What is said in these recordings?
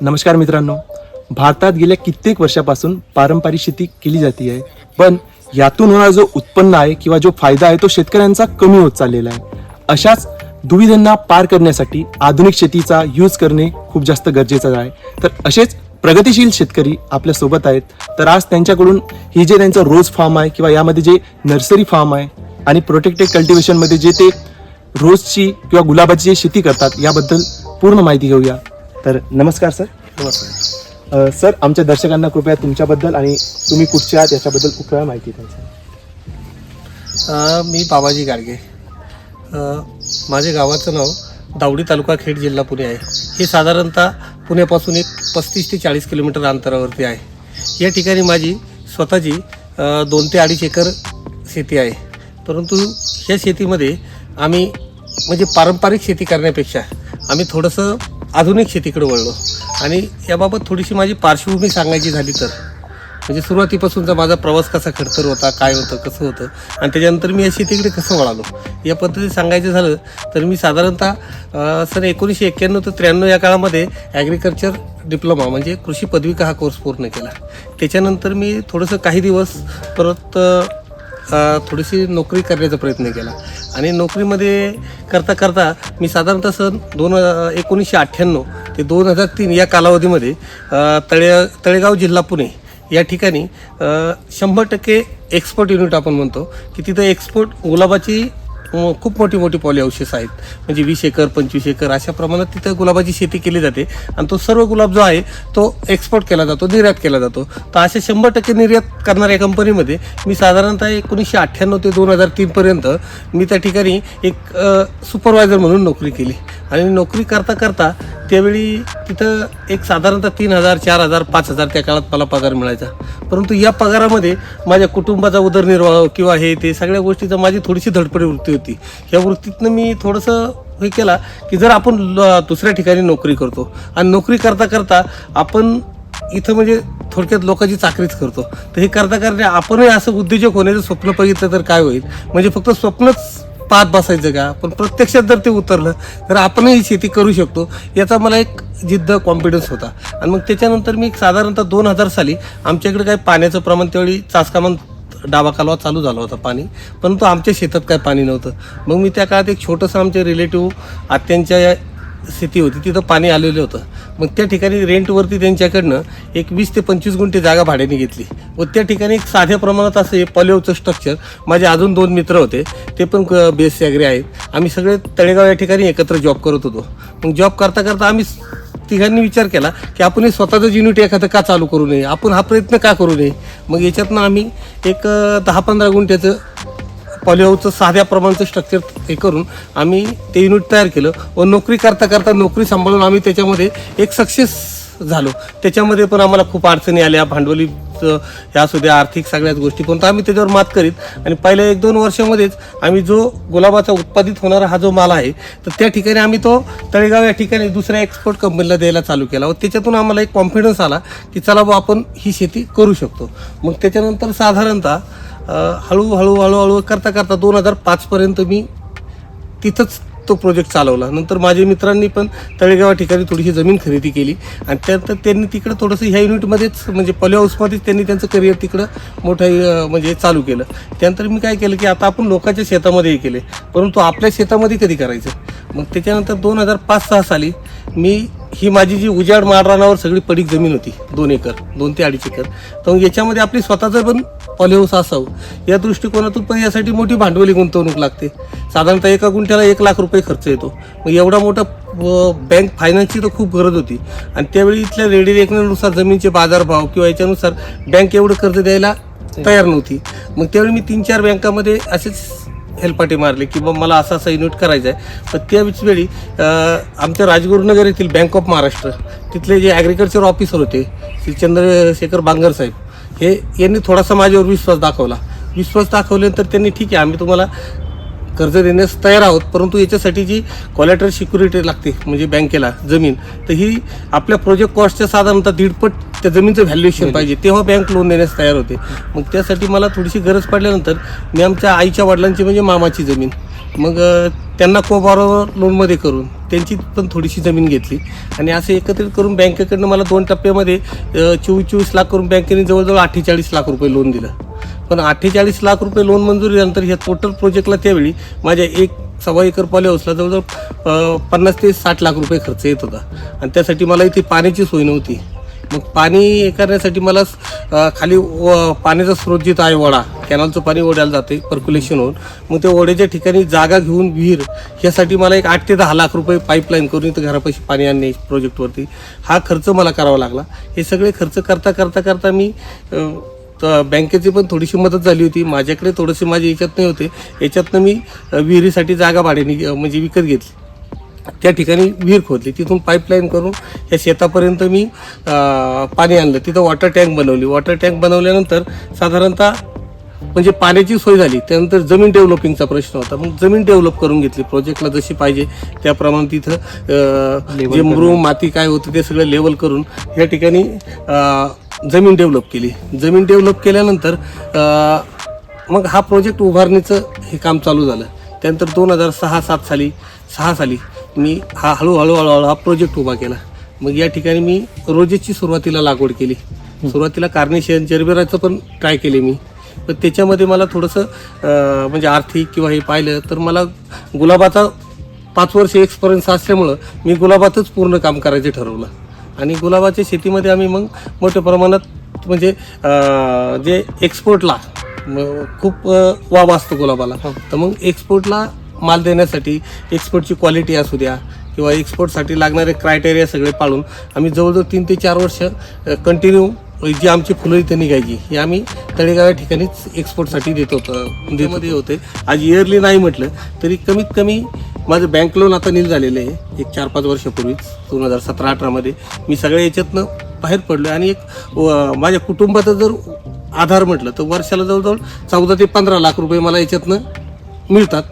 नमस्कार मित्रांनो. भारतात गेल्या कित्येक वर्षापासून पारंपरिक शेती केली जाते आहे पण यातून होणारा जो उत्पन्न आहे किंवा जो फायदा आहे तो शेतकऱ्यांचा कमी होत चाललेला आहे. अशाच दुविधांना पार करण्यासाठी आधुनिक शेतीचा यूज करणे खूप जास्त गरजेचं आहे. तर असेच प्रगतिशील शेतकरी आपल्यासोबत आहेत. तर आज त्यांच्याकडून ही जे त्यांचं रोज फार्म आहे किंवा यामध्ये जे नर्सरी फार्म आहे आणि प्रोटेक्टेड कल्टिवेशनमध्ये जे ते रोजची किंवा गुलाबाची जी शेती करतात याबद्दल पूर्ण माहिती घेऊया. तर नमस्कार सर. नमस्कार. अ, सर आमच्या दर्शकांना कृपया तुमच्याबद्दल आणि तुम्ही कुठचे आहात याच्याबद्दल वेळा माहिती द्या सर. अ, मी बाबाजी गाडगे. अ, माझ्या गावाचं नाव दावडी तालुका खेड जिल्हा पुणे आहे. हे साधारणतः पुण्यापासून एक पस्तीस ते चाळीस किलोमीटर अंतरावरती आहे. या ठिकाणी माझी स्वतःची अ, दोन ते अडीच एकर शेती आहे. परंतु ह्या शेतीमध्ये आम्ही म्हणजे पारंपरिक शेती करण्यापेक्षा आम्ही थोडंसं आधुनिक शेतीकडे वळलो. आणि याबाबत थोडीशी माझी पार्श्वभूमी सांगायची झाली तर. म्हणजे सुरुवातीपासूनचा माझा प्रवास कसा खडतर होता काय होतं कसं होतं आणि त्याच्यानंतर मी या शेतीकडे कसं वळालो? या पद्धतीत सांगायचं झालं तर मी साधारणतः सर सन एकोणीसशे एक्क्याण्णव ते त्र्याण्णव या काळामध्ये ॲग्रिकल्चर डिप्लोमा म्हणजे कृषी पदविका हा कोर्स पूर्ण केला. त्याच्यानंतर मी थोडंसं काही दिवस परत थोडीशी नोकरी करण्याचा प्रयत्न केला. आणि नोकरीमध्ये करता करता मी साधारणतः सन दोन एकोणीसशे अठ्ठ्याण्णव ते दोन हजार तीन या कालावधीमध्ये तळे तळेगाव जिल्हा पुणे या ठिकाणी शंभर टक्के एक्सपोर्ट युनिट आपण म्हणतो की तिथं एक्सपोर्ट गुलाबाची खूप मोठी मोठी पॉली हाऊसेस आहेत. म्हणजे वीस एकर पंचवीस एकर अशा प्रमाणात तिथं गुलाबाची शेती केली जाते. आणि तो सर्व गुलाब जो आहे तो एक्सपोर्ट केला जातो निर्यात केला जातो. तर अशा शंभर टक्के निर्यात करणाऱ्या कंपनीमध्ये मी साधारणतः एकोणीसशे अठ्ठ्याण्णव ते दोन हजार तीनपर्यंत मी त्या ठिकाणी एक सुपरवायझर म्हणून नोकरी केली. आणि नोकरी करता करता त्यावेळी तिथं एक साधारणतः तीन हजार चार हजार पाच हजार त्या काळात मला पगार मिळायचा. परंतु या पगारामध्ये माझ्या कुटुंबाचा उदरनिर्वाह किंवा हे ते सगळ्या गोष्टीचा माझी थोडीशी धडपडी वृत्ती होती. ह्या वृत्तीतनं मी थोडंसं हे केला की जर आपण ल- दुसऱ्या ठिकाणी नोकरी करतो आणि नोकरी करता करता आपण इथं म्हणजे थोडक्यात लोकांची चाकरीच करतो. तर हे करता करता आपणही असं उद्योजक होण्याचं स्वप्न बघितलं तर काय होईल? म्हणजे फक्त स्वप्नच पाहत बसायचं का? पण प्रत्यक्षात जर ते उतरलं तर आपणही शेती करू शकतो. याचा मला एक जिद्द कॉन्फिडन्स होता. आणि मग त्याच्यानंतर मी एक साधारणतः दोन हजार साली आमच्याकडे काय पाण्याचं प्रमाण त्यावेळी चासकामान डावा कालवा चालू झाला होता पाणी परंतु आमच्या शेतात काय पाणी नव्हतं. मग मी त्या काळात एक छोटंसं आमचे रिलेटिव्ह आत्यांच्या शेती होती तिथं पाणी आलेलं होतं. मग त्या ठिकाणी रेंटवरती त्यांच्याकडनं एक वीस ते पंचवीस गुंठे जागा भाड्याने घेतली. व त्या ठिकाणी एक साध्या प्रमाणात असं हे पॉलिओचं स्ट्रक्चर माझे अजून दोन मित्र होते ते पण बी एस ॲग्री आहेत. आम्ही सगळे तळेगाव या ठिकाणी एकत्र जॉब करत होतो. मग जॉब करता करता आम्ही तिघांनी विचार केला की आपण हे स्वतःचं युनिट एखादं का चालू करू नये? आपण हा प्रयत्न का करू नये? मग याच्यातनं आम्ही एक दहा पंधरा गुंठ्याचं पॉलिओचं साध्या प्रमाणचं स्ट्रक्चर हे करून आम्ही ते युनिट तयार केलं व नोकरी करता करता नोकरी सांभाळून आम्ही त्याच्यामध्ये एक सक्सेस झालो. त्याच्यामध्ये पण आम्हाला खूप अडचणी आल्या भांडवली ह्या सुद्धा आर्थिक सगळ्याच गोष्टी. पण आम्ही त्याच्यावर मात करीत आणि पहिल्या एक दोन वर्षामध्येच आम्ही जो गुलाबाचा उत्पादित होणारा हा जो माल आहे तर त्या ठिकाणी आम्ही तो तळेगाव या ठिकाणी दुसऱ्या एक्सपोर्ट कंपनीला द्यायला चालू केला. व त्याच्यातून आम्हाला एक कॉन्फिडन्स आला की चला बा आपण ही शेती करू शकतो. मग त्याच्यानंतर साधारणतः हळूहळू हळूहळू करता करता दोन हजार पाचपर्यंत मी तिथंच तो प्रोजेक्ट चालवला. नंतर माझ्या मित्रांनी पण तळेगाव ठिकाणी थोडीशी जमीन खरेदी केली. आणि त्यानंतर त्यांनी तिकडं थोडंसं ह्या युनिटमध्येच म्हणजे पॉली हाऊसमध्येच त्यांनी त्यांचं करिअर तिकडं मोठं म्हणजे चालू केलं. त्यानंतर मी काय केलं की आता आपण लोकांच्या शेतामध्येही केले. परंतु आपल्या शेतामध्ये कधी करायचं? मग त्याच्यानंतर दोन हजार पाच सहा साली मी ही माझी जी उजाड माळरानावर सगळी पडीक जमीन होती दोन एकर दोन ते अडीच एकर. तर मग याच्यामध्ये आपली स्वतःचं पण पॉलिहाऊस असावं. या दृष्टिकोनातून पण यासाठी मोठी भांडवली गुंतवणूक लागते. साधारणतः एका गुंठ्याला एक लाख रुपये खर्च येतो. मग एवढा मोठा बँक फायनान्सची तर खूप गरज होती. आणि त्यावेळी इथल्या रेडी रेकण्यानुसार जमीनचे बाजारभाव किंवा याच्यानुसार बँक एवढं कर्ज द्यायला तयार नव्हती. मग त्यावेळी मी तीन चार बँकामध्ये असेच हेलपाटे मारले की बा मला असा असा युनिट करायचा आहे पण त्याच वेळी आमच्या राजगुरुनगर येथील बँक ऑफ महाराष्ट्र तिथले जे ॲग्रिकल्चर ऑफिसर होते श्री चंद्रशेखर बांगर साहेब हे यांनी थोडासा माझ्यावर विश्वास दाखवला. विश्वास दाखवल्यानंतर त्यांनी ठीक आहे आम्ही तुम्हाला कर्ज देण्यास तयार आहोत परंतु याच्यासाठी जी कॉलेटर सिक्युरिटी लागते म्हणजे बँकेला जमीन तर ही आपल्या प्रोजेक्ट कॉस्टच्या साधारणतः दीडपट त्या जमीनचं व्हॅल्युएशन पाहिजे तेव्हा बँक लोन देण्यास तयार होते. मग त्यासाठी मला थोडीशी गरज पडल्यानंतर मी आमच्या आईच्या वडिलांची म्हणजे मामाची जमीन मग त्यांना कोबारोवर लोनमध्ये करून त्यांची पण थोडीशी जमीन घेतली. आणि असं एकत्रित करून बँकेकडनं मला दोन टप्प्यामध्ये चोवीस चोवीस लाख करून बँकेने जवळजवळ अठ्ठेचाळीस लाख रुपये लोन दिलं. पण अठ्ठेचाळीस लाख रुपये लोन मंजुरी झाल्यानंतर ह्या टोटल प्रोजेक्टला त्यावेळी माझ्या एक सव्वा एकर पॉली हाऊसला जवळजवळ पन्नास ते साठ लाख रुपये खर्च येत होता. आणि त्यासाठी मला इथे पाण्याची सोय नव्हती. मग पाणी हे करण्यासाठी मला खाली व- पाण्याचा स्रोत जिथं आहे ओढा कॅनलचं पाणी ओढ्याला जाते पर्क्युलेशन होऊन. मग त्या ओढ्याच्या ठिकाणी जागा घेऊन विहीर ह्यासाठी मला एक आठ ते दहा लाख रुपये पाईपलाईन करून इथं घरापाशी पाणी आणणे प्रोजेक्टवरती हा खर्च मला करावा लागला. हे सगळे खर्च करता करता करता मी तर बँकेची पण थोडीशी मदत झाली होती. माझ्याकडे थोडेसे माझे याच्यात नाही होते. याच्यातनं मी विहिरीसाठी जागा भाड्याने म्हणजे विकत घेतली. त्या ठिकाणी विहीर खोदली. तिथून पाईपलाईन करून या शेतापर्यंत मी पाणी आणलं. तिथं वॉटर टँक बनवली. वॉटर टँक बनवल्यानंतर साधारणतः म्हणजे पाण्याची सोय झाली. त्यानंतर जमीन डेव्हलपिंगचा प्रश्न होता. मग जमीन डेव्हलप करून घेतली. प्रोजेक्टला जशी पाहिजे त्याप्रमाणे तिथं जे मुरुम माती काय होतं ते सगळं लेवल करून या ठिकाणी जमीन डेव्हलप केली. जमीन डेव्हलप केल्यानंतर मग हा प्रोजेक्ट उभारणीचं हे काम चालू झालं. त्यानंतर दोन हजार सहा सात साली सहा साली मी हा हळूहळू हळूहळू हा प्रोजेक्ट उभा केला. मग या ठिकाणी मी रोजेसची सुरुवातीला लागवड केली. सुरुवातीला कार्नेशियन जर्बेराचं पण ट्राय केले मी. पण त्याच्यामध्ये मला थोडंसं म्हणजे आर्थिक किंवा हे पाहिलं तर मला गुलाबाचा पाच वर्ष एक्सपिरियन्स असल्यामुळं मी गुलाबातच पूर्ण काम करायचं ठरवलं. आणि गुलाबाच्या शेतीमध्ये आम्ही मग मोठ्या प्रमाणात म्हणजे जे एक्सपोर्टला खूप वाव असतो गुलाबाला. तर मग एक्सपोर्टला माल देण्यासाठी एक्सपोर्टची क्वालिटी असू द्या किंवा एक्सपोर्टसाठी लागणारे क्रायटेरिया सगळे पाळून आम्ही जवळजवळ तीन ते चार वर्ष कंटिन्यू जी आमची फुलं इथं निघायची ही आम्ही तळेगाव या ठिकाणीच एक्सपोर्टसाठी देत होतो देमध्ये होते. आज इयरली नाही म्हटलं तरी कमीत कमी माझं बँक लोन आता नील झालेलं आहे. एक चार पाच वर्षापूर्वीच दोन हजार सतरा अठरामध्ये मी सगळ्या याच्यातनं बाहेर पडलो आणि एक व- माझ्या कुटुंबाचा जर आधार म्हटलं तर वर्षाला जवळजवळ चौदा ते पंधरा लाख रुपये मला याच्यातनं मिळतात.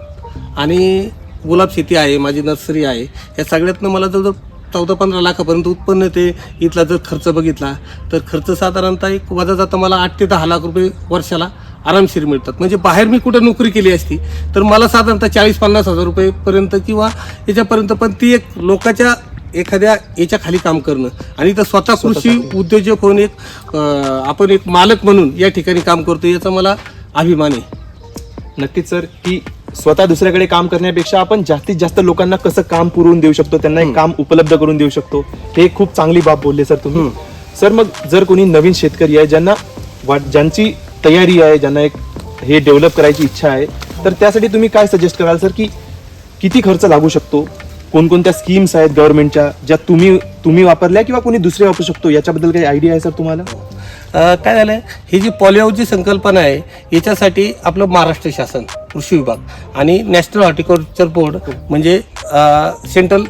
आणि गुलाब शेती आहे माझी नर्सरी आहे. या सगळ्यातनं मला जवळजवळ चौदा पंधरा लाखापर्यंत उत्पन्न ते इथला जर खर्च बघितला तर खर्च साधारणतः एक वजा जाता मला आठ ते दहा लाख रुपये वर्षाला. आरामशीर मिळतात. म्हणजे बाहेर मी कुठं नोकरी केली असती तर मला साधारणतः चाळीस पन्नास हजार रुपयेपर्यंत किंवा याच्यापर्यंत पण ती एक लोकांच्या एखाद्या याच्या खाली काम करणं. आणि तर स्वतः कृषी उद्योजक होऊन एक आपण एक मालक म्हणून या ठिकाणी काम करतो याचा मला अभिमान आहे. नक्कीच सर. की स्वतः दुसऱ्याकडे काम करण्यापेक्षा आपण जास्तीत जास्त लोकांना कसं काम पुरवून देऊ शकतो त्यांना एक काम उपलब्ध करून देऊ शकतो हे खूप चांगली बाब बोलले सर तुम्ही. सर मग जर कोणी नवीन शेतकरी आहे ज्यांना वाट ज्यांची तयारी आहे ज्यांना एक हे डेव्हलप करायची इच्छा आहे. तर त्यासाठी तुम्ही काय सजेस्ट कराल सर की किती खर्च लागू शकतो? कोणकोणत्या स्कीम्स आहेत गव्हर्नमेंटच्या ज्या तुम्ही तुम्ही वापरल्या किंवा कोणी दुसरे वापरू शकतो? याच्याबद्दल काही आयडिया आहे सर तुम्हाला? काय झालंय? ही जी पॉलिओची संकल्पना आहे याच्यासाठी आपलं महाराष्ट्र शासन कृषी विभाग आणि नॅशनल हॉर्टिकल्चर बोर्ड म्हणजे सेंट्रल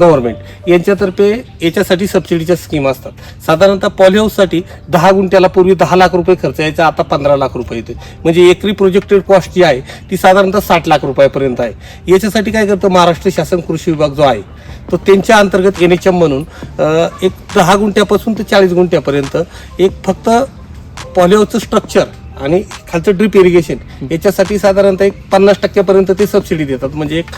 गव्हर्नमेंट. यांच्यातर्फे याच्यासाठी सबसिडीच्या स्कीम असतात. साधारणतः पॉलिहाऊससाठी दहा गुंठ्याला पूर्वी दहा लाख रुपये खर्च यायचा आता पंधरा लाख रुपये येते म्हणजे एकरी प्रोजेक्टेड कॉस्ट जी आहे ती साधारणतः साठ लाख रुपयापर्यंत आहे. याच्यासाठी काय करतं महाराष्ट्र शासन कृषी विभाग जो आहे तो त्यांच्या अंतर्गत एन एच एम म्हणून एक दहा गुंठ्यापासून ते चाळीस गुंठ्यापर्यंत एक फक्त पॉलिओचं स्ट्रक्चर आणि खालचं ड्रिप इरिगेशन याच्यासाठी साधारणतः एक पन्नास टक्क्यापर्यंत ते सबसिडी देतात. म्हणजे एक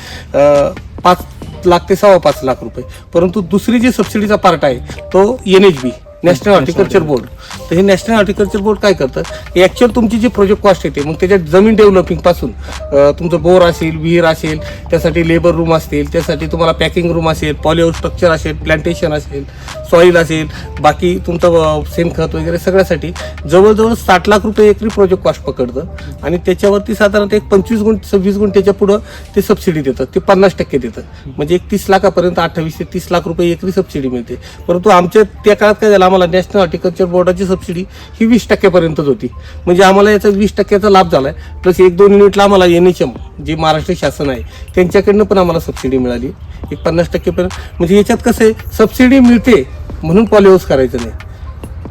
पाच लाख ते सव्वा पाच लाख रुपये. परंतु दुसरी जी सबसिडीचा पार्ट आहे तो N H B national horticulture board तर हे नॅशनल हॉर्टिकल्चर बोर्ड काय करतं? ॲक्च्युअल तुमची जी प्रोजेक्ट कॉस्ट येते मग त्याच्यात जमीन डेव्हलपिंगपासून अ, तुमचं बोर असेल विहीर असेल त्यासाठी लेबर रूम असतील त्यासाठी तुम्हाला पॅकिंग रूम असेल पॉलिओ स्ट्रक्चर असेल प्लांटेशन असेल सॉईल असेल बाकी तुमचं शेणखत वगैरे सगळ्यासाठी जवळजवळ साठ लाख रुपये एकरी प्रोजेक्ट कॉस्ट पकडतं. आणि त्याच्यावरती साधारणतः एक पंचवीस गुंठ सव्वीस गुंठ्याच्या पुढं ते सबसिडी देतं. ते पन्नास टक्के देतं. म्हणजे एक तीस लाखापर्यंत अठ्ठावीस ते तीस लाख रुपये एकरी सबसिडी मिळते. परंतु आमच्या त्या काळात काय झालं? आम्हाला नॅशनल हॉर्टिकल्चर बोर्डाची सबसिडी ही वीस टक्क्यापर्यंतच होती. म्हणजे आम्हाला याचा वीस टक्क्याचा लाभ झालाय. प्लस एक दोन युनिटला आम्हाला एन एच एम जे महाराष्ट्र शासन आहे त्यांच्याकडनं पण आम्हाला सबसिडी मिळाली. एक पन्नास टक्केपर्यंत. म्हणजे याच्यात कसं आहे सबसिडी मिळते म्हणून पॉलिहाऊस करायचं नाही.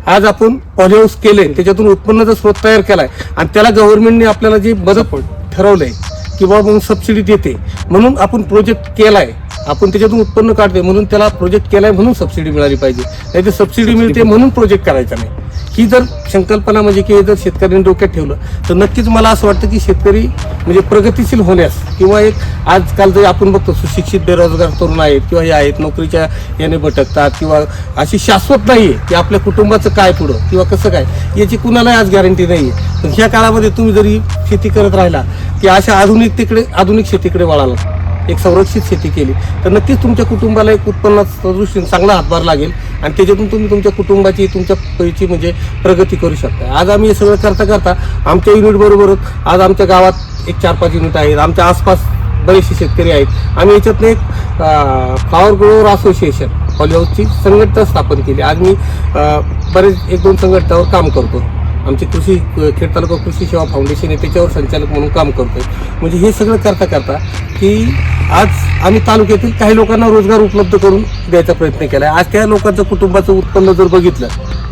आज आपण पॉलिहाऊस केले त्याच्यातून उत्पन्नाचा स्रोत तयार केलाय आणि त्याला गव्हर्नमेंटने आपल्याला जी मदत ठरवलंय की बाबा मग सबसिडी देते. म्हणून आपण प्रोजेक्ट केलाय. आपण त्याच्यातून उत्पन्न काढतोय म्हणून त्याला प्रोजेक्ट केलाय म्हणून सबसिडी मिळाली पाहिजे. नाही तर सबसिडी मिळते म्हणून प्रोजेक्ट करायचा नाही. ही जर संकल्पना म्हणजे की जर शेतकऱ्यांनी डोक्यात ठेवलं तर नक्कीच मला असं वाटतं की शेतकरी म्हणजे प्रगतिशील होण्यास किंवा एक आजकाल जे आपण बघतो सुशिक्षित बेरोजगार तरुण आहेत किंवा हे आहेत नोकरीच्या याने भटकतात किंवा अशी शाश्वत नाही आहे की आपल्या कुटुंबाचं काय पुढं किंवा कसं काय याची कुणालाही आज गॅरंटी नाही आहे पण ह्या काळामध्ये तुम्ही जरी शेती करत राहिला की अशा आधुनिकतेकडे आधुनिक शेतीकडे वळाला एक संरक्षित शेती केली. तर नक्कीच तुमच्या कुटुंबाला एक उत्पन्नाच्या दृष्टीने चांगला हातभार लागेल आणि त्याच्यातून तुम्ही तुमच्या कुटुंबाची तुमच्या पैची म्हणजे प्रगती करू शकता. आज आम्ही हे सगळं करता करता आमच्या युनिट बरोबरच आज आमच्या गावात एक चार पाच युनिट आहेत. आमच्या आसपास बरेचसे शेतकरी आहेत. आम्ही याच्यातनं एक फ्लॉवर ग्रोवर असोसिएशन हॉलिहाऊसची संघटना स्थापन केली. आज मी बरेच एक दोन संघटनावर काम करतो. आमचे कृषी खेड तालुका कृषी सेवा फाउंडेशन आहे त्याच्यावर संचालक म्हणून काम करतोय. म्हणजे हे सगळं करता करता की आज आम्ही तालुक्यातील काही लोकांना रोजगार उपलब्ध करून द्यायचा प्रयत्न केला आहे आज त्या लोकांचं कुटुंबाचं उत्पन्न जर बघितलं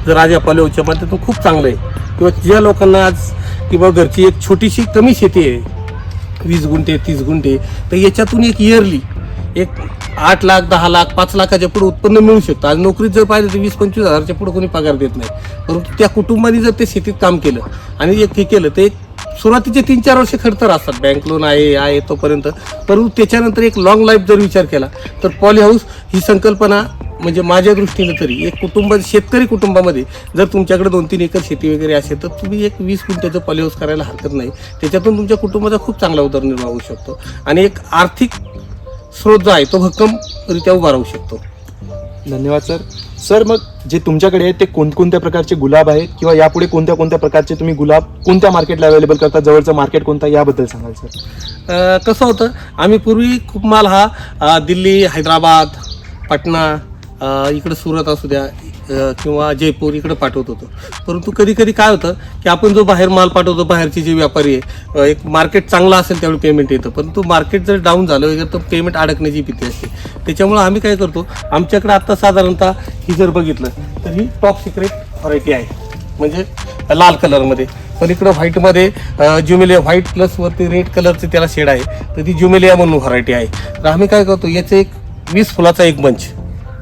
जर आज या पालेवच्या तर खूप चांगलं आहे. किंवा ज्या लोकांना आज किंवा घरची एक छोटीशी कमी शेती आहे वीस गुंठे तीस गुंठे तर याच्यातून एक इयरली एक आठ लाख दहा लाख पाच लाखाच्या पुढे उत्पन्न मिळू शकतं. आज नोकरीत जर पाहिलं तर वीस पंचवीस हजारच्या पुढे कोणी पगार देत नाही. परंतु त्या कुटुंबाने जर ते शेतीत काम केलं आणि एक हे केलं तर एक सुरुवातीचे तीन चार वर्ष खडतर असतात बँक लोन आहे आहे तोपर्यंत. परंतु त्याच्यानंतर एक लॉंग लाईफ जर विचार केला तर पॉली हाऊस ही संकल्पना म्हणजे माझ्या दृष्टीने तरी एक कुटुंब शेतकरी कुटुंबामध्ये जर तुमच्याकडे दोन तीन एकर शेती वगैरे असेल तर तुम्ही एक वीस क्विंटलचं पॉली हाऊस करायला हरकत नाही. त्याच्यातून तुमच्या कुटुंबाचा खूप चांगला उदरनिर्वाह होऊ शकतो. आणि एक आर्थिक स्रोत जो आहे तो भक्कमरित्या उभा राहू शकतो. धन्यवाद सर. सर मग जे तुमच्याकडे आहे ते कोणकोणत्या प्रकारचे गुलाब आहेत? किंवा यापुढे कोणत्या कोणत्या प्रकारचे तुम्ही गुलाब कोणत्या मार्केटला अवेलेबल करता? जवळचं मार्केट कोणतं? याबद्दल सांगाल सर. कसं होतं आम्ही पूर्वी खूप माल हा दिल्ली हैदराबाद पाटणा अ, इकडं सुरत असू द्या किंवा जयपूर इकडं पाठवत होतो. परंतु कधी कधी काय होतं की आपण जो बाहेर माल पाठवतो बाहेरचे जे व्यापारी आहे एक मार्केट चांगला असेल त्यावेळी पेमेंट येतं. परंतु मार्केट जर डाऊन झालं वगैरे तर पेमेंट अडकण्याची भीती असते. त्याच्यामुळं आम्ही काय करतो आमच्याकडे आत्ता साधारणतः ही जर बघितलं तर ही टॉप सिक्रेट व्हरायटी आहे. म्हणजे लाल कलरमध्ये पण इकडं व्हाईटमध्ये ज्युमेलिया व्हाईट प्लस वरती रेड कलरचं त्याला शेड आहे. तर ती ज्युमेलिया म्हणून व्हरायटी आहे. तर आम्ही काय करतो याचं एक वीस फुलाचा एक बंच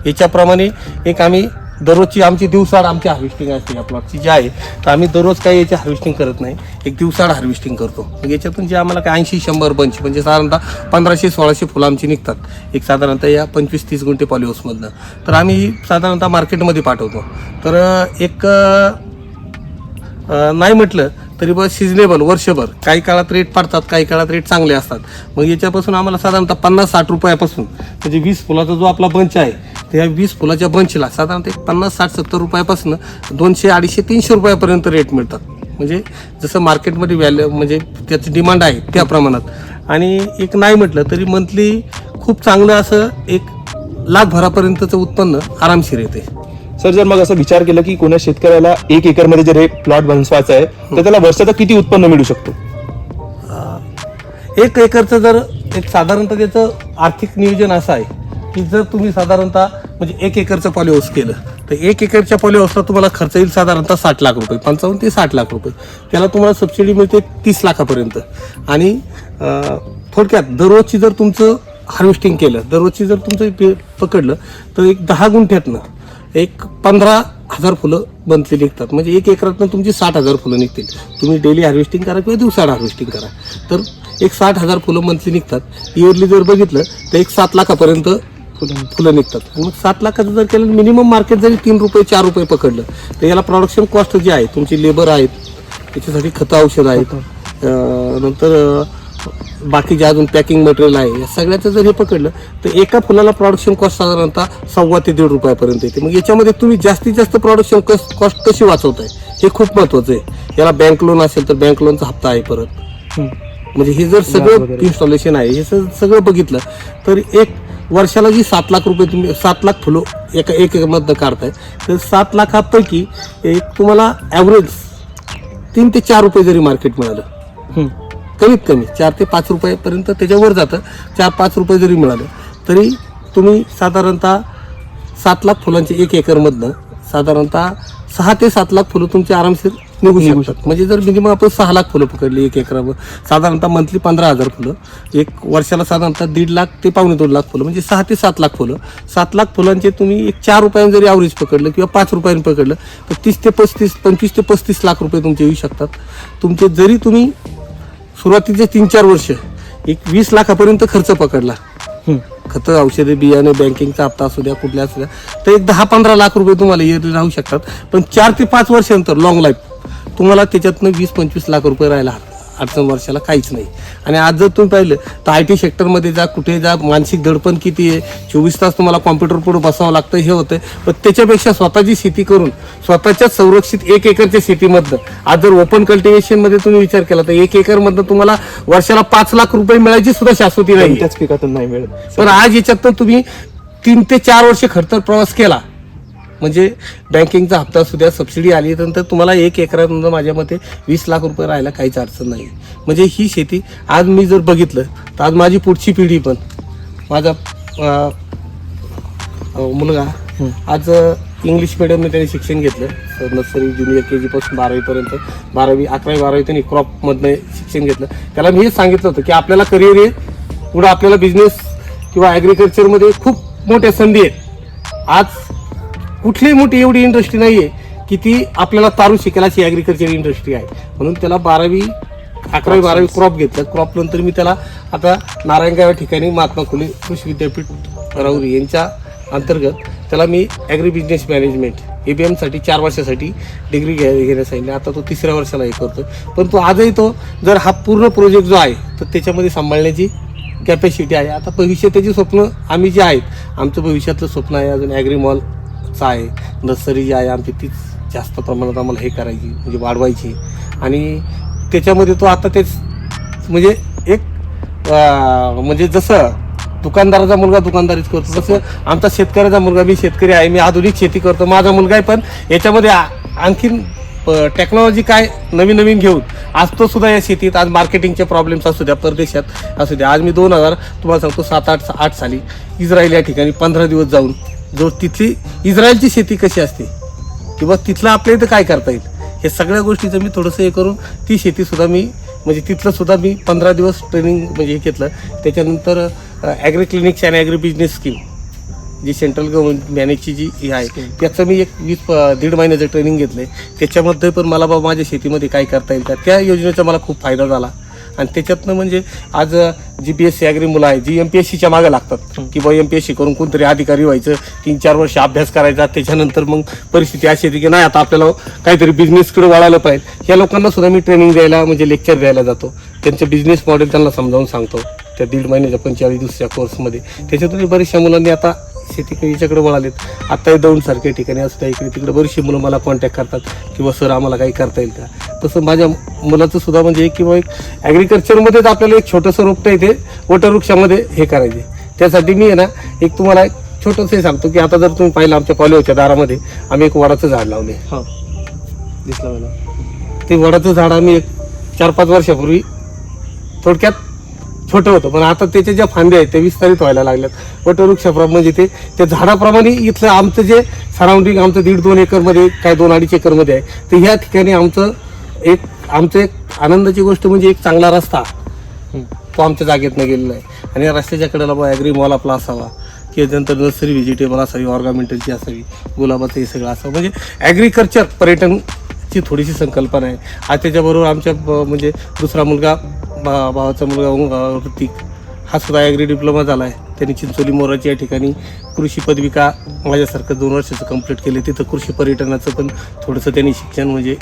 याच्याप्रमाणे एक आम्ही दररोजची आमची दिवसाड आमची हार्वेस्टिंग असते. या प्लॉटची जी आहे तर आम्ही दररोज काही याची हार्वेस्टिंग करत नाही. एक दिवसाड हार्वेस्टिंग करतो. मग याच्यातून जे आम्हाला काय ऐंशी शंभर बंच म्हणजे साधारणतः पंधराशे सोळाशे फुलं आमची निघतात. एक साधारणतः या पंचवीस तीस गुंठे पॉलिहाऊसमधनं तर आम्ही साधारणतः मार्केटमध्ये पाठवतो. तर एक नाही म्हटलं तरी बा सिजनेबल वर्षभर. काही काळात रेट पडतात काही काळात रेट चांगले असतात. मग याच्यापासून आम्हाला साधारणतः पन्नास साठ रुपयापासून म्हणजे वीस फुलाचा जो आपला बंच आहे त्या वीस फुलाच्या बंचला साधारणतः एक पन्नास साठ सत्तर रुपयापासून दोनशे अडीचशे तीनशे रुपयापर्यंत रेट मिळतात. म्हणजे जसं मार्केटमध्ये व्हॅल्यू म्हणजे त्याची डिमांड आहे त्या प्रमाणात. आणि एक नाही म्हटलं तरी मंथली खूप चांगलं असं एक लाखभरापर्यंतचं उत्पन्न आरामशीर येते. सर जर मग असं विचार केलं की कोणा शेतकऱ्याला एक एकरमध्ये जर हे प्लॉट बनवायचा आहे तर त्याला वर्षाचं किती उत्पन्न मिळू शकतो? एक एकरचं जर एक साधारणतः त्याचं आर्थिक नियोजन असं आहे की जर तुम्ही साधारणतः म्हणजे एक एकरचं पॉलिहाऊस केलं तर एक एकरच्या पॉलिहाऊसला तुम्हाला खर्च येईल साधारणतः साठ लाख रुपये पंचावन्न ते साठ लाख रुपये. त्याला तुम्हाला सबसिडी मिळते तीस लाखापर्यंत. आणि थोडक्यात दररोजची जर तुमचं हार्वेस्टिंग केलं दररोजची जर तुमचं पकडलं तर एक दहा गुंठ्यातनं एक पंधरा हजार फुलं मंथली निघतात म्हणजे एक एकरातनं तुमची साठ हजार फुलं निघतील. तुम्ही डेली हार्वेस्टिंग करा किंवा दिवसाड हार्वेस्टिंग करा. तर एक साठ हजार फुलं मंथली निघतात. इयरली जर बघितलं तर एक सात लाखापर्यंत फुलं फुलं निघतात. आणि मग सात लाखाचं जर केलं मिनिमम मार्केट जरी तीन रुपये चार रुपये पकडलं तर याला प्रोडक्शन कॉस्ट जी आहे तुमची लेबर आहेत त्याच्यासाठी खतं औषध आहेत. नंतर बाकीचे अजून पॅकिंग मटेरियल आहे या सगळ्याचं जर हे पकडलं तर एका फुलाला प्रोडक्शन कॉस्ट साधारणतः सव्वा ते दीड रुपयापर्यंत येते. मग याच्यामध्ये तुम्ही जास्तीत जास्त प्रोडक्शन कॉस्ट कशी वाचवताय? हे खूप महत्वाचं आहे. याला बँक लोन असेल तर बँक लोनचा हप्ता आहे परत. म्हणजे हे जर सगळं इन्स्टॉलेशन आहे हे सग- सगळं बघितलं तर एक वर्षाला जी सात लाख रुपये तुम्ही सात लाख फुलं एका एक एकरमधनं काढताय तर सात लाखापैकी एक तुम्हाला ॲव्हरेज तीन ते चार रुपये जरी मार्केट मिळालं कमीत कमी चार ते पाच रुपयापर्यंत त्याच्यावर जातं. चार पाच रुपये जरी मिळालं तरी तुम्ही साधारणतः सात लाख फुलांचे एक एकरमधनं साधारणतः सहा ते सात लाख फुलं तुमची आरामशीर निघू शकतात. म्हणजे जर मिनिमम आपण सहा लाख फुलं पकडली एक एकरावर साधारणतः मंथली पंधरा हजार फुलं एक वर्षाला साधारणतः दीड लाख ते पावणे दोन लाख फुलं म्हणजे सहा ते सात लाख फुलं. सात लाख फुलांचे तुम्ही एक चार रुपयांनी जरी ॲव्हरेज पकडलं किंवा पाच रुपयांनी पकडलं तर तीस ते पस्तीस पंचवीस ते पस्तीस लाख रुपये तुमचे येऊ शकतात. तुमचे जरी तुम्ही सुरुवातीचे तीन चार वर्ष एक वीस लाखापर्यंत खर्च पकडला. खतं औषधे बियाणे बँकिंगचा हप्ता असू द्या कुठल्या असू द्या. तर एक दहा पंधरा लाख रुपये तुम्हाला इयरली राहू शकतात. पण चार ते पाच वर्षानंतर लॉंग लाईफ तुम्हाला त्याच्यातनं वीस पंचवीस लाख रुपये राहायला अडचण वर्षाला काहीच नाही. आणि आज जर तुम्ही पाहिलं तर आय टी सेक्टरमध्ये जा कुठे जा मानसिक दडपण किती आहे चोवीस तास तुम्हाला कॉम्प्युटर पुढे बसावं लागतं हे होतं पण त्याच्यापेक्षा स्वतःची शेती करून स्वतःच्या संरक्षित एक एकरच्या शेतीमधनं आज जर ओपन कल्टिवेशनमध्ये तुम्ही विचार केला तर एक एकरमधनं तुम्हाला वर्षाला पाच लाख रुपये मिळायची सुद्धा शाश्वती नाही. कोणत्याच पिकातून नाही मिळत. पण आज याच्यातनं तुम्ही तीन ते चार वर्ष खडतर प्रवास केला म्हणजे बँकिंगचा हप्ता असू द्या सबसिडी आली नंतर तुम्हाला एक एकरात माझ्या मते वीस लाख रुपये राहायला काहीच अडचण नाही म्हणजे ही शेती आज मी जर बघितलं तर आज माझी पुढची पिढी पण माझा मुलगा आज इंग्लिश मिडियमने त्याने शिक्षण घेतलं. नर्सरी ज्युनियर के जीपासून बारावीपर्यंत बारावी अकरावी बारावी त्यांनी क्रॉपमधनं शिक्षण घेतलं. त्याला मी हेच सांगितलं होतं की आपल्याला करिअर आहे पुढं आपल्याला बिझनेस किंवा ॲग्रिकल्चरमध्ये खूप मोठ्या संधी आहेत. आज कुठलीही मोठी एवढी इंडस्ट्री नाही आहे की ती आपल्याला तारू शिकेल अशी ॲग्रिकल्चर इंडस्ट्री आहे. म्हणून त्याला बारावी अकरावी बारावी क्रॉप घेतलं. क्रॉप नंतर मी त्याला आता नारायणगाव या ठिकाणी महात्मा फुले कृषी विद्यापीठ राहुरी यांच्या अंतर्गत त्याला मी agri business management A B एमसाठी चार वर्षासाठी डिग्री घ्या घेण्यास सांगितली. आता तो तिसऱ्या वर्षाला हे करतो पण तो आजही तो जर हा पूर्ण प्रोजेक्ट जो आहे तर त्याच्यामध्ये सांभाळण्याची कॅपॅसिटी आहे. आता भविष्य त्याची स्वप्न आम्ही जे आहेत आमचं भविष्यातलं स्वप्न आहे अजून ॲग्री चा आहे. नर्सरी जी आहे आमची तीच जास्त प्रमाणात आम्हाला हे करायची म्हणजे वाढवायची. आणि त्याच्यामध्ये तो आता तेच म्हणजे एक म्हणजे जसं दुकानदाराचा मुलगा दुकानदारीच करतो तसं आमचा शेतकऱ्याचा मुलगा मी शेतकरी आहे मी आधुनिक शेती करतो माझा मुलगा आहे पण याच्यामध्ये आणखीन टेक्नॉलॉजी काय नवीन नवीन घेऊन आज तो सुद्धा या शेतीत आज मार्केटिंगचे प्रॉब्लेम्स असू द्या परदेशात असू द्या. आज मी दोन हजार तुम्हाला सांगतो सात आठ आठ साली इस्रायल या ठिकाणी पंधरा दिवस जाऊन जो तिथली इस्रायलची शेती कशी असते किंवा तिथलं आपल्या इथं काय करता येईल हे सगळ्या गोष्टीचं मी थोडंसं हे करून ती शेती सुद्धा मी म्हणजे तिथलं सुद्धा मी पंधरा दिवस ट्रेनिंग म्हणजे हे घेतलं. त्याच्यानंतर agri clinics and agri business scheme G central government मॅनेजची जी हे आहे त्याचं मी एक वीस प- दीड महिन्याचं ट्रेनिंग घेतलं आहे त्याच्यामध्ये पण मला बाबा माझ्या शेतीमध्ये काय करता येईल का त्या योजनेचा मला खूप फायदा झाला. आणि त्याच्यातनं म्हणजे आज जी बी एस सी ॲग्री मुलं आहे जी एम पी एस सीच्या मागे लागतात की बा एम पी एस सी करून कोणतरी अधिकारी व्हायचं तीन चार वर्ष अभ्यास करायचा त्याच्यानंतर मग परिस्थिती अशी येते की नाही आता आपल्याला काहीतरी बिझनेसकडे वळायला पाहिजे. या लोकांना सुद्धा मी ट्रेनिंग द्यायला म्हणजे लेक्चर द्यायला जातो. त्यांचं बिझनेस मॉडेल त्यांना समजावून सांगतो. त्या दीड महिन्याच्या पंचेचाळीस दिवसाच्या कोर्समध्ये त्याच्यातून बऱ्याचशा मुलांनी आता शेती याच्याकडे वळालेत. आता हे दौंड सारख्या ठिकाणी असतं इकडे तिकडे बरीचशी मुलं मला कॉन्टॅक्ट करतात किंवा सर आम्हाला काही करता येईल का? तसं माझ्या मुलाचं सुद्धा म्हणजे एक किंवा एक ॲग्रिकल्चरमध्येच आपल्याला एक छोटंसं रोपटं इथे वटवृक्षामध्ये हे करायचे. त्यासाठी मी आहे ना एक तुम्हाला एक छोटंसं हे सांगतो की आता जर तुम्ही पाहिलं आमच्या कॉलेजच्या दारामध्ये आम्ही एक वडाचं झाड लावले हा. दिसलं मला. ते वडाचं झाड आम्ही एक चार पाच वर्षापूर्वी थोडक्यात छोटं होतं. पण आता त्याच्या ज्या फांद्या आहेत त्या विस्तारित व्हायला लागल्यात. वटवृक्षाप्रमाणे म्हणजे ते त्या झाडाप्रमाणे इथलं आमचं जे सराउंडिंग आमचं दीड दोन एकरमध्ये काय दोन अडीच एकरमध्ये आहे तर ह्या ठिकाणी आमचं एक आमचं एक आनंदाची गोष्ट म्हणजे एक चांगला रस्ता तो आमच्या जागेतनं गेलेला आहे. आणि या रस्त्याच्या कडेला बघा ॲग्री मॉल आपला असावा की नंतर नर्सरी व्हेजिटेबल असावी ऑर्गामेंटलची असावी गुलाबाचं हे सगळं असावं. म्हणजे ॲग्रिकल्चर पर्यटनची थोडीशी संकल्पना आहे. आज त्याच्याबरोबर आमच्या म्हणजे दुसरा मुलगा बा भावाचा मुलगा ऋतिक हा सुद्धा ॲग्री डिप्लोमा झाला आहे त्यांनी चिंचोली मोराची या ठिकाणी कृषी पदविका माझ्यासारखं दोन वर्षाचं कंप्लीट केले तिथं कृषी पर्यटनाचं पण थोडंसं त्यांनी शिक्षण म्हणजे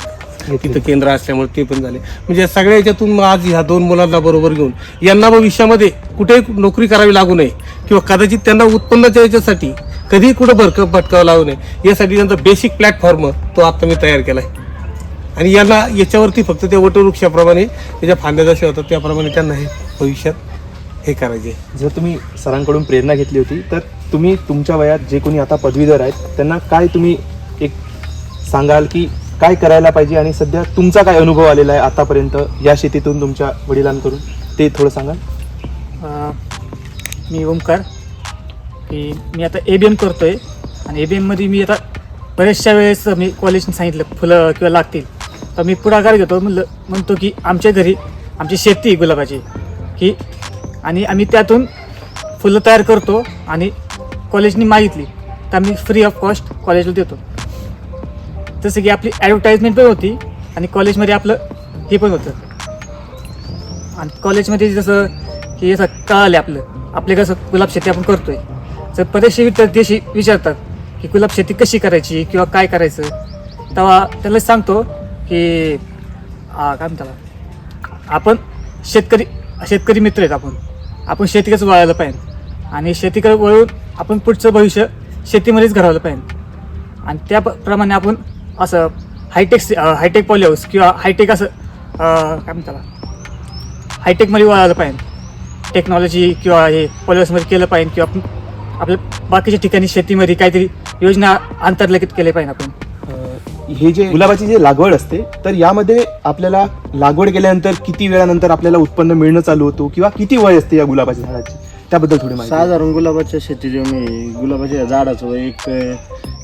तिथं केंद्र असल्यामुळे ते पण झाले. म्हणजे सगळ्या याच्यातून आज ह्या दोन मुलांना बरोबर घेऊन यांना भविष्यामध्ये कुठेही नोकरी करावी लागू नये किंवा कदाचित त्यांना उत्पन्नाच्या याच्यासाठी कधीही कुठं भरक भटकावं लागू नये. यासाठी त्यांचा बेसिक प्लॅटफॉर्म तो आता मी तयार केला आहे आणि यांना याच्यावरती फक्त त्या वटवृक्षाप्रमाणे त्याच्या फांद्या जशा होतात त्याप्रमाणे त्यांना हे भविष्यात हे करायचे. जर तुम्ही सरांकडून प्रेरणा घेतली होती तर तुम्ही तुमच्या वयात जे कोणी आता पदवीधर आहेत त्यांना काय तुम्ही एक सांगाल की काय करायला पाहिजे आणि सध्या तुमचा काय अनुभव आलेला आहे आतापर्यंत या शेतीतून तुमच्या वडिलांकडून? ते थोडं सांगाल? मी ओमकार. की मी आता ए बी एम करतो आहे आणि ए बी एममध्ये मी आता बऱ्याचशा वेळेस मी कॉलेजने सांगितलं फुलं किंवा लागतील. तर मी पुढाकार घेतो. म्हणलं म्हणतो की आमच्या घरी आमची शेती आहे गुलाबाची. की आणि आम्ही त्यातून फुलं तयार करतो आणि कॉलेजनी मागितली. तर आम्ही फ्री ऑफ कॉस्ट कॉलेजला देतो. जसं की आपली ॲडव्हर्टाईजमेंट पण होती आणि कॉलेजमध्ये आपलं हे पण होतं. आणि कॉलेजमध्ये जसं की असं कळालं आपलं. आपले कसं गुलाब शेती आपण करतोय. जर बरेचसे विद्यार्थी विचारतात की गुलाब शेती कशी करायची किंवा काय करायचं? तेव्हा त्याला सांगतो की आ, काय म्हणताला आपण शेतकरी शेतकरी मित्र आहेत आपण. आपण शेतीकडेच वळायला पाहिजे. आणि शेतीकडे वळून आपण पुढचं भविष्य शेतीमध्येच घडवलं पाहिजे. आणि त्याप्रमाणे आपण असं hi tech hi tech poly house किंवा हायटेक असं काय म्हणताला हायटेकमध्ये वळायला पाहिजे. टेक्नॉलॉजी किंवा हे पॉलिहाऊसमध्ये केलं पाहिजे किंवा आपण आपल्या बाकीच्या ठिकाणी शेतीमध्ये काहीतरी योजना अंतर्लिखित केले पाहिजे आपण. हे जे गुलाबाची जे लागवड असते तर यामध्ये आपल्याला लागवड केल्यानंतर किती वेळानंतर आपल्याला उत्पन्न मिळणं चालू होतो किंवा किती वय असते या गुलाबाच्या झाडाची? त्याबद्दल थोडी माहिती. साधारण गुलाबाच्या शेतीचे मी गुलाबाच्या झाडाचं एक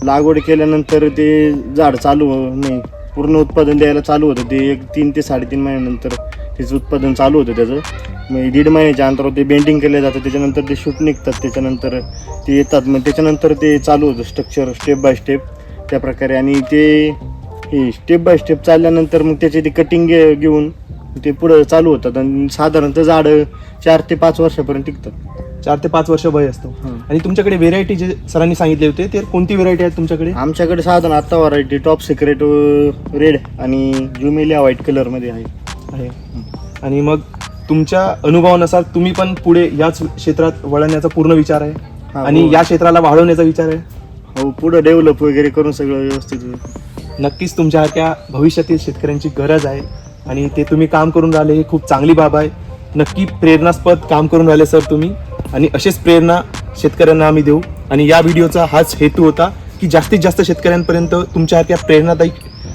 लागवड केल्यानंतर ते झाड चालू हो- नाही पूर्ण उत्पादन द्यायला चालू होतं. ते एक तीन ते साडेतीन महिन्यानंतर त्याचं उत्पादन चालू होतं त्याचं. मग दीड महिन्याच्या अंतरावर ते बेंडिंग केले जातं त्याच्यानंतर ते शूट निघतात त्याच्यानंतर ते येतात. मग त्याच्यानंतर ते चालू होतं स्ट्रक्चर स्टेप बाय स्टेप त्या प्रकारे आणि ते हे स्टेप बाय स्टेप चालल्यानंतर मग त्याचे ते कटिंग घेऊन ते पुढं चालू होतात आणि साधारणतः झाडं चार ते पाच वर्षापर्यंत टिकतात. चार ते पाच वर्ष वय असतो. हं. आणि तुमच्याकडे व्हेरायटी जे सरांनी सांगितले होते ते कोणती व्हेरायटी आहे तुमच्याकडे? आमच्याकडे साधारण आता व्हरायटी टॉप सिक्रेट रेड आणि ज्युमेलिया व्हाईट कलरमध्ये आहे. आहे. आणि मग तुमच्या अनुभवानुसार तुम्ही पण पुढे याच क्षेत्रात वळण्याचा पूर्ण विचार आहे? हा, आणि हो. या क्षेत्राला वाढवण्याचा विचार आहे? हो पुढं डेव्हलप वगैरे करून सगळं व्यवस्थित होईल. नक्कीच तुमच्यासारख्या भविष्यातील शेतकऱ्यांची गरज आहे आणि ते तुम्ही काम करून राहिले हे खूप चांगली बाब आहे. नक्की प्रेरणास्पद काम करून राहिले सर तुम्ही. आणि असेच प्रेरणा शेतकऱ्यांना आम्ही देऊ. आणि या व्हिडिओचा हाच हेतू होता की जास्तीत जास्त शेतकऱ्यांपर्यंत तुमच्यासारख्या प्रेरणादायी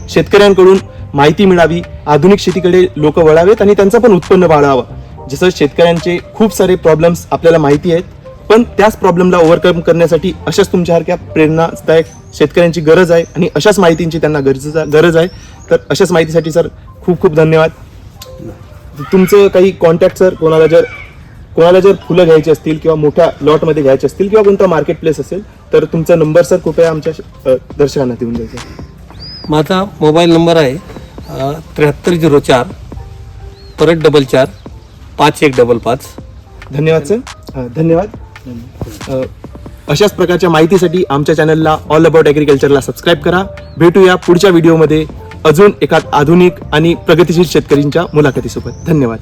शेतकऱ्यांकडून माहिती मिळावी आधुनिक शेतीकडे लोक वळावेत आणि त्यांचं पण उत्पन्न वाढावं. जसं शेतकऱ्यांचे खूप सारे प्रॉब्लेम्स आपल्याला माहिती आहेत पण त्याच प्रॉब्लेमला ओव्हरकम करण्यासाठी अशाच तुमच्यासारख्या प्रेरणादायक शेतकऱ्यांची गरज आहे आणि अशाच माहितींची त्यांना गरज गरज आहे. तर अशाच माहितीसाठी सर खूप खूप धन्यवाद. तुमचं काही कॉन्टॅक्ट सर कोणाला जर कोणाला जर फुलं घ्यायची असतील किंवा मोठ्या लॉटमध्ये घ्यायची असतील किंवा कोणता मार्केट प्लेस असेल तर तुमचा नंबर सर कृपया आमच्या दर्शकांना देऊन द्यायचा माझा मोबाईल नंबर आहे त्र्याहत्तर झिरो चार परत डबल चार पाच एक डबल पाच. धन्यवाद सर. धन्यवाद. अ, अशाच प्रकारच्या माहितीसाठी आमच्या चॅनलला ऑल अबाउट ॲग्रिकल्चरला सबस्क्राईब करा. भेटूया पुढच्या व्हिडिओमध्ये अजून एका आधुनिक आणि प्रगतिशील शेतकरींच्या मुलाखतीसोबत. धन्यवाद.